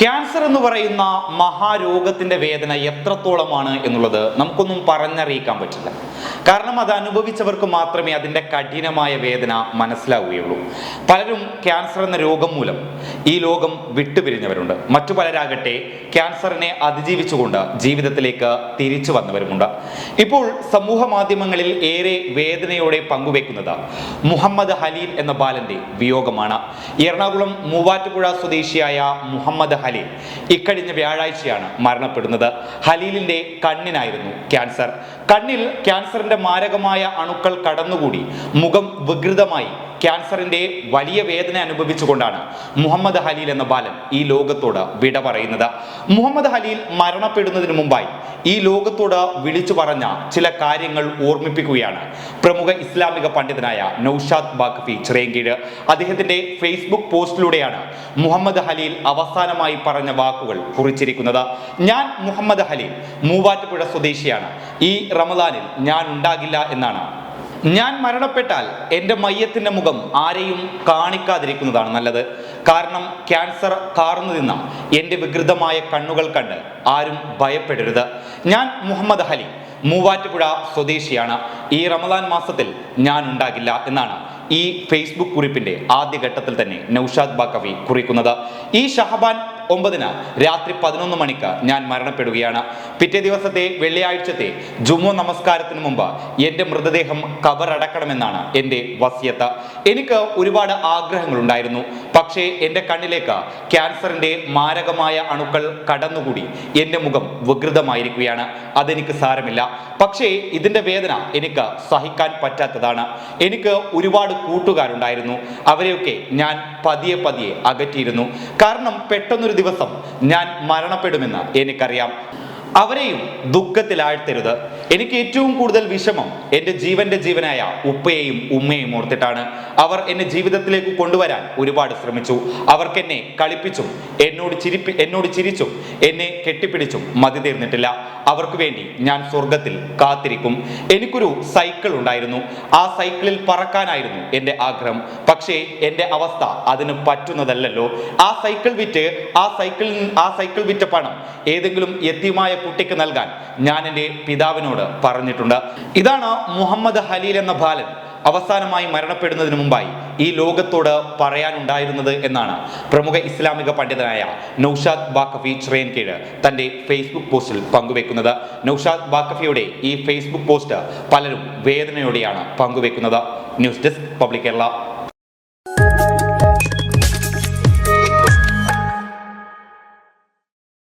Cancer എന്ന് പറയുന്ന മഹാരോഗത്തിന്റെ വേദന എത്രത്തോളമാണ് എന്നുള്ളത് നമുക്കൊന്നും പറഞ്ഞറിയിക്കാൻ പറ്റില്ല. കാരണം അത് അനുഭവിച്ചവർക്ക് മാത്രമേ അതിന്റെ കഠിനമായ വേദന മനസ്സിലാവുകയുള്ളൂ. പലരും ക്യാൻസർ എന്ന രോഗം മൂലം ഈ ലോകം വിട്ടുപിരിഞ്ഞവരുണ്ട്. മറ്റു പലരാകട്ടെ ക്യാൻസറിനെ അതിജീവിച്ചുകൊണ്ട് ജീവിതത്തിലേക്ക് തിരിച്ചു വന്നവരുമുണ്ട്. ഇപ്പോൾ സമൂഹ മാധ്യമങ്ങളിൽ ഏറെ വേദനയോടെ പങ്കുവെക്കുന്നത് മുഹമ്മദ് ഹലീൽ എന്ന ബാലന്റെ വിയോഗമാണ്. എറണാകുളം മൂവാറ്റുപുഴ സ്വദേശിയായ മുഹമ്മദ് ഹലീൽ ഇക്കഴിഞ്ഞ വ്യാഴാഴ്ചയാണ് മരണപ്പെടുന്നത്. ഹലീലിന്റെ കണ്ണിനായിരുന്നു ക്യാൻസർ. കണ്ണിൽ ക്യാൻസറിന്റെ മാരകമായ അണുക്കൾ കടന്നുകൂടി. മുഖം വികൃതമായി. ക്യാൻസറിന്റെ വലിയ വേദന അനുഭവിച്ചുകൊണ്ടാണ് മുഹമ്മദ് ഹലീൽ എന്ന ബാലൻ ഈ ലോകത്തോട് വിട പറയുന്നത്. മുഹമ്മദ് ഹലീൽ മരണപ്പെടുന്നതിന് മുമ്പായി ഈ ലോകത്തോട് വിളിച്ചു പറഞ്ഞ ചില കാര്യങ്ങൾ ഓർമ്മിപ്പിക്കുകയാണ്. പ്രമുഖ ഇസ്ലാമിക പണ്ഡിതനായ നൌഷാദ് ബാഖഫി ചിറയൻകീഴ് അദ്ദേഹത്തിന്റെ ഫേസ്ബുക്ക് പോസ്റ്റിലൂടെയാണ് മുഹമ്മദ് ഹലീൽ അവസാനമായി പറഞ്ഞ വാക്കുകൾ കുറിച്ചിരിക്കുന്നത്. ഞാൻ മുഹമ്മദ് ഹലീൽ മൂവാറ്റുപുഴ സ്വദേശിയാണ്. ഈ റമദാനിൽ ഞാൻ ഉണ്ടാകില്ല എന്നാണ് ഞാൻ മരണപ്പെട്ടാൽ എന്റെ മയ്യത്തിന്റെ മുഖം ആരെയും കാണിക്കാതിരിക്കുന്നതാണ് നല്ലത്. കാരണം ക്യാൻസർ കാർന്നു നിന്ന എന്റെ വികൃതമായ കണ്ണുകൾ കണ്ട് ആരും ഭയപ്പെടരുത്. ഞാൻ മുഹമ്മദ് ഹലി മൂവാറ്റുപുഴ സ്വദേശിയാണ്. ഈ റമദാൻ മാസത്തിൽ ഞാൻ ഉണ്ടാകില്ല എന്നാണ് ഈ ഫേസ്ബുക്ക് കുറിപ്പിന്റെ ആദ്യഘട്ടത്തിൽ തന്നെ നൌഷാദ് ബാക്കവി കുറിക്കുന്നത്. ഈ ഷഹബാൻ ഒമ്പതിന് രാത്രി പതിനൊന്ന് മണിക്ക് ഞാൻ മരണപ്പെടുകയാണ്. പിറ്റേ ദിവസത്തെ വെള്ളിയാഴ്ചത്തെ ജുമു നമസ്കാരത്തിന് മുമ്പ് എന്റെ മൃതദേഹം കബറടക്കണമെന്നാണ് എന്റെ വസ്യത്ത്. എനിക്ക് ഒരുപാട് ആഗ്രഹങ്ങളുണ്ടായിരുന്നു. പക്ഷേ എന്റെ കണ്ണിലേക്ക് ക്യാൻസറിന്റെ മാരകമായ അണുക്കൾ കടന്നുകൂടി. എന്റെ മുഖം വികൃതമായിരിക്കുകയാണ്. അതെനിക്ക് സാരമില്ല. പക്ഷേ ഇതിന്റെ വേദന എനിക്ക് സഹിക്കാൻ പറ്റാത്തതാണ്. എനിക്ക് ഒരുപാട് കൂട്ടുകാരുണ്ടായിരുന്നു. അവരെയൊക്കെ ഞാൻ പതിയെ പതിയെ അകറ്റിയിരുന്നു. കാരണം പെട്ടെന്നൊരു ദിവസം ഞാൻ മരണപ്പെടുമെന്ന് എനിക്കറിയാം. അവരെയും ദുഃഖത്തിലാഴ്ത്തരുത്. എനിക്ക് ഏറ്റവും കൂടുതൽ വിഷമം എന്റെ ജീവന്റെ ജീവനായ ഉപ്പയെയും ഉമ്മയെയും ഓർത്തിട്ടാണ്. അവർ എന്നെ ജീവിതത്തിലേക്ക് കൊണ്ടുവരാൻ ഒരുപാട് ശ്രമിച്ചു. അവർക്ക് എന്നെ കളിപ്പിച്ചും എന്നോട് ചിരിപ്പി എന്നോട് ചിരിച്ചും എന്നെ കെട്ടിപ്പിടിച്ചും മതി തീർന്നിട്ടില്ല. അവർക്ക് വേണ്ടി ഞാൻ സ്വർഗത്തിൽ കാത്തിരിക്കും. എനിക്കൊരു സൈക്കിൾ ഉണ്ടായിരുന്നു. ആ സൈക്കിളിൽ പറക്കാനായിരുന്നു എന്റെ ആഗ്രഹം. പക്ഷേ എന്റെ അവസ്ഥ അതിന് പറ്റുന്നതല്ലല്ലോ. ആ സൈക്കിൾ വിറ്റ് ആ സൈക്കിൾ ആ സൈക്കിൾ വിറ്റ പണം ഏതെങ്കിലും എത്തിയുമായ കുട്ടിക്ക് നൽകാൻ ഞാൻ എന്റെ പിതാവിനോട് പറഞ്ഞിട്ടുണ്ട്. ഇതാണ് മുഹമ്മദ് ഹലീൽ എന്ന ബാലൻ അവസാനമായി മരണപ്പെടുന്നതിന് മുമ്പായി ഈ ലോകത്തോട് പറയാനുണ്ടായിരുന്നത് എന്നാണ് പ്രമുഖ ഇസ്ലാമിക പണ്ഡിതനായ നൌഷാദ് ബാക്കഫി ചിറയൻകീഴ് തന്റെ ഫേസ്ബുക്ക് പോസ്റ്റിൽ പങ്കുവെക്കുന്നത്. നൌഷാദ് ബാക്കഫിയുടെ ഈ ഫേസ്ബുക്ക് പോസ്റ്റ് പലരും വേദനയോടെയാണ് പങ്കുവെക്കുന്നത്. News desk public Kerala.